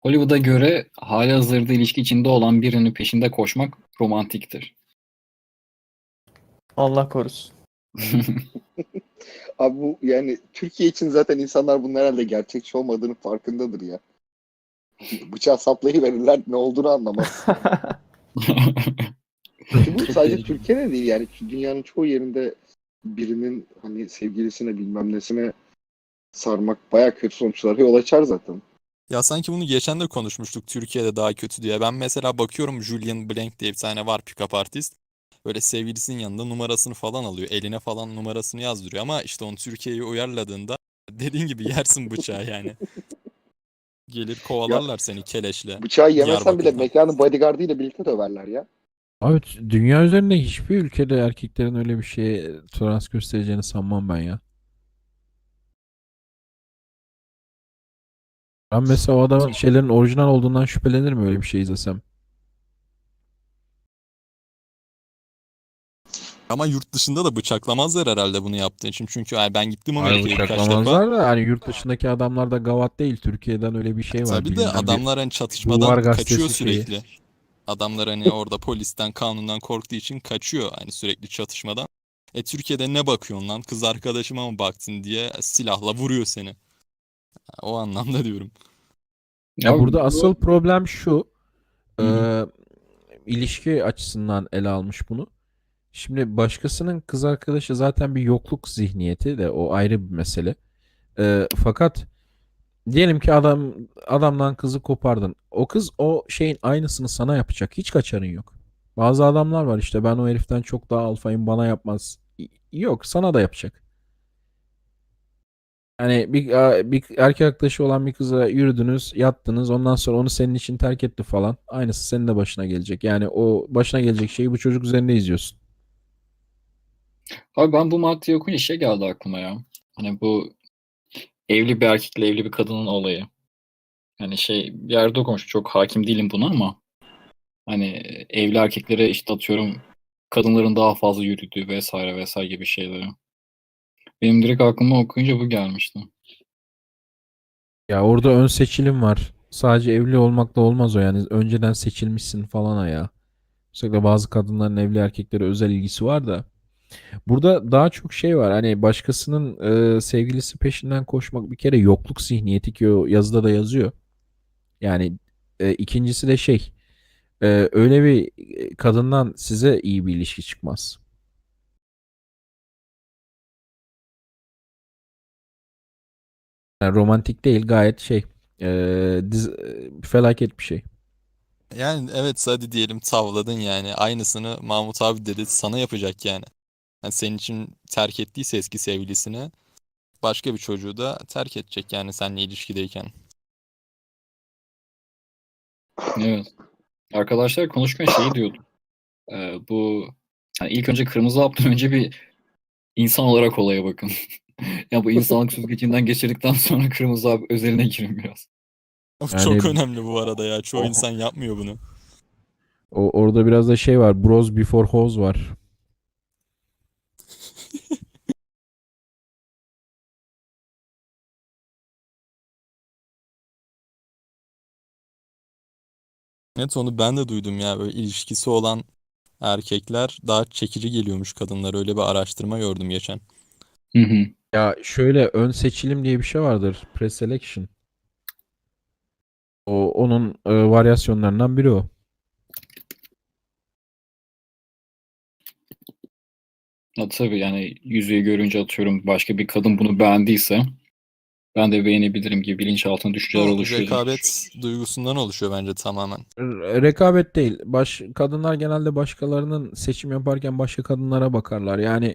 Hollywood'a göre halihazırda ilişki içinde olan birinin peşinde koşmak romantiktir. Allah korusun. Abi bu yani Türkiye için zaten insanlar bunun herhalde gerçekçi olmadığını farkındadır ya. Bıçağı saplayıverirler ne olduğunu anlamaz. Ki bu sadece Türkiye'de değil yani dünyanın çoğu yerinde birinin hani sevgilisine bilmem nesine sarmak baya kötü sonuçlara yol açar zaten. Ya sanki bunu geçen de konuşmuştuk Türkiye'de daha kötü diye. Ben mesela bakıyorum Julian Blank diye bir tane var pick-up artist. Böyle sevgilisinin yanında numarasını falan alıyor. Eline falan numarasını yazdırıyor ama işte onu Türkiye'ye uyarladığında dediğin gibi yersin bıçağı yani. Gelir kovalarlar seni keleşle. Bıçağı yemesen bile mekanın bodyguardıyla birlikte döverler ya. Abi dünya üzerinde hiçbir ülkede erkeklerin öyle bir şeye tolerans göstereceğini sanmam ben ya. Ben mesela o adamın şeylerin orijinal olduğundan şüphelenirim öyle bir şey izlesem. Ama yurt dışında da bıçaklamazlar herhalde bunu yaptığı için. Çünkü yani ben gittim Hayır Amerika'ya birkaç defa. bıçaklamazlar da hani yurt dışındaki adamlar da gavat değil. Türkiye'den öyle bir şey var. Tabii de bilinen bir- adamlar hani çatışmadan gazetesi kaçıyor şeyi. sürekli. Adamlar hani orada polisten, kanundan korktuğu için kaçıyor hani sürekli çatışmadan. E Türkiye'de ne bakıyorsun lan? Kız arkadaşıma mı baktın diye silahla vuruyor seni. O anlamda diyorum. Ya Abi burada bu- asıl problem şu. Hı eee, ilişki açısından ele almış bunu. Şimdi başkasının kız arkadaşı zaten bir yokluk zihniyeti de o ayrı bir mesele. Eee, fakat diyelim ki adam adamdan kızı kopardın. O kız o şeyin aynısını sana yapacak. Hiç kaçarın yok. Bazı adamlar var işte ben o heriften çok daha alfayım bana yapmaz. Y- Yok sana da yapacak. Hani bir, bir erkek arkadaşı olan bir kıza yürüdünüz, yattınız. Ondan sonra onu senin için terk etti falan. Aynısı senin de başına gelecek. Yani o başına gelecek şeyi bu çocuk üzerinde izliyorsun. Abi ben bu maddeyi okuyunca şey geldi aklıma ya. Hani bu evli bir erkekle evli bir kadının olayı. Hani şey bir yerde okumuştum çok hakim değilim buna ama hani evli erkeklere işte atıyorum kadınların daha fazla yürüdüğü vesaire vesaire gibi şeyleri. Benim direkt aklıma okuyunca bu gelmişti. Ya orada ön seçilim var. Sadece evli olmakla olmaz o yani. Önceden seçilmişsin falan ya. Özellikle bazı kadınların evli erkeklere özel ilgisi var da. Burada daha çok şey var. Hani başkasının e, sevgilisi peşinden koşmak bir kere yokluk zihniyeti ki o yazıda da yazıyor. Yani e, ikincisi de şey e, öyle bir e, kadından size iyi bir ilişki çıkmaz. Yani romantik değil gayet şey e, diz- felaket bir şey. Yani evet hadi diyelim tavladın yani. Aynısını Mahmut abi dedi sana yapacak yani. Yani senin için terk ettiyse eski sevgilisini başka bir çocuğu da terk edecek yani seninle ilişkideyken. Evet. Arkadaşlar konuşurken şeyi diyordum. Ee, bu hani ilk önce kırmızı haptan önce bir insan olarak olaya bakın. ya bu insanlık süzgecinden geçirdikten sonra kırmızı hap özeline girin biraz. Of, Yani- Çok önemli bu arada ya. Çoğu insan yapmıyor bunu. O, orada biraz da şey var. Bros before hoes var. Evet onu ben de duydum ya. Böyle ilişkisi olan erkekler daha çekici geliyormuş kadınlar. Öyle bir araştırma gördüm geçen. Hı hı. Ya şöyle ön seçilim diye bir şey vardır. Preselection. O onun e, varyasyonlarından biri o. Ya tabii yani yüzüğü görünce atıyorum başka bir kadın bunu beğendiyse ben de beğenebilirim gibi bilinçaltına düşünceler O oluşuyor. rekabet duygusundan oluşuyor bence tamamen. R- rekabet değil. Baş, kadınlar genelde başkalarının seçim yaparken başka kadınlara bakarlar. Yani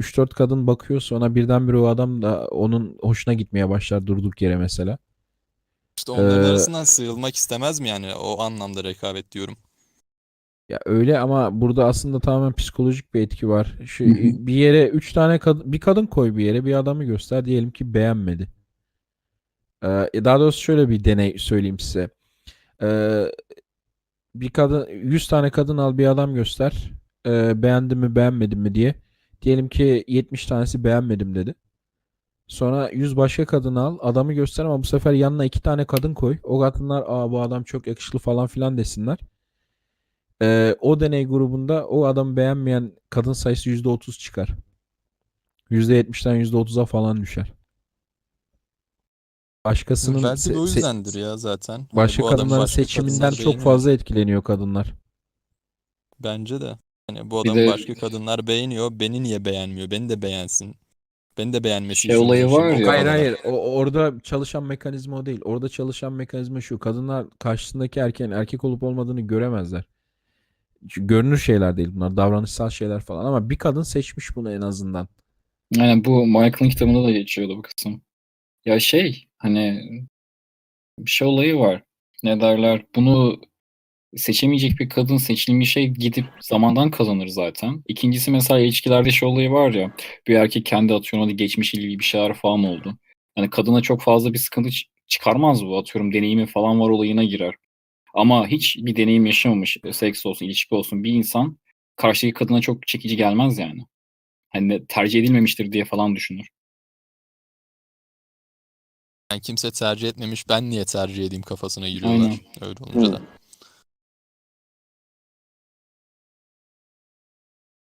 3-4 kadın bakıyor sonra birdenbire o adam da onun hoşuna gitmeye başlar durduk yere mesela. İşte onların Ee, arasından sıyrılmak istemez mi yani? O anlamda rekabet diyorum. Ya öyle ama burada aslında tamamen psikolojik bir etki var. Şu bir yere üç tane kadın, bir kadın koy bir yere bir adamı göster diyelim ki beğenmedi. Ee, daha doğrusu şöyle bir deney söyleyeyim size. Ee, bir kadın 100 tane kadın al bir adam göster. Ee, beğendim mi beğenmedim mi diye. Diyelim ki 70 tanesi beğenmedim dedi. Sonra 100 başka kadın al. Adamı göster ama bu sefer yanına iki tane kadın koy. O kadınlar Aa, bu adam çok yakışıklı falan filan desinler. Ee, o deney grubunda o adamı beğenmeyen kadın sayısı %30 çıkar. %70'den %30'a falan düşer. Başkasının Belki de o yüzdendir ya zaten. Hani başka bu kadınların başka seçiminden kadınlar çok beğeniyor. fazla etkileniyor kadınlar. Bence de. Hani bu adamı de- başka kadınlar beğeniyor. Beni niye beğenmiyor? Beni de beğensin. Beni de beğenmesi Şey için olayı var ya- Hayır hayır. O, orada çalışan mekanizma o değil. Orada çalışan mekanizma şu. Kadınlar karşısındaki erkeğin erkek olup olmadığını göremezler. Çünkü görünür şeyler değil bunlar. Davranışsal şeyler falan. Ama bir kadın seçmiş bunu en azından. Yani bu Michael'ın kitabında da geçiyordu bu kısım. Ya şey hani bir şey olayı var. Ne derler? Bunu seçemeyecek bir kadın seçilmiş şey gidip zamandan kazanır zaten. İkincisi mesela ilişkilerde şey olayı var ya. Bir erkek kendi atıyorum hadi geçmiş ilgili bir şeyler falan oldu. Yani kadına çok fazla bir sıkıntı çıkarmaz bu. Atıyorum deneyimi falan var olayına girer. Ama hiç bir deneyim yaşamamış seks olsun, ilişki olsun bir insan karşıdaki kadına çok çekici gelmez yani. Hani tercih edilmemiştir diye falan düşünür. Yani kimse tercih etmemiş ben niye tercih edeyim kafasına giriyorlar. Aynen. Öyle olunca da.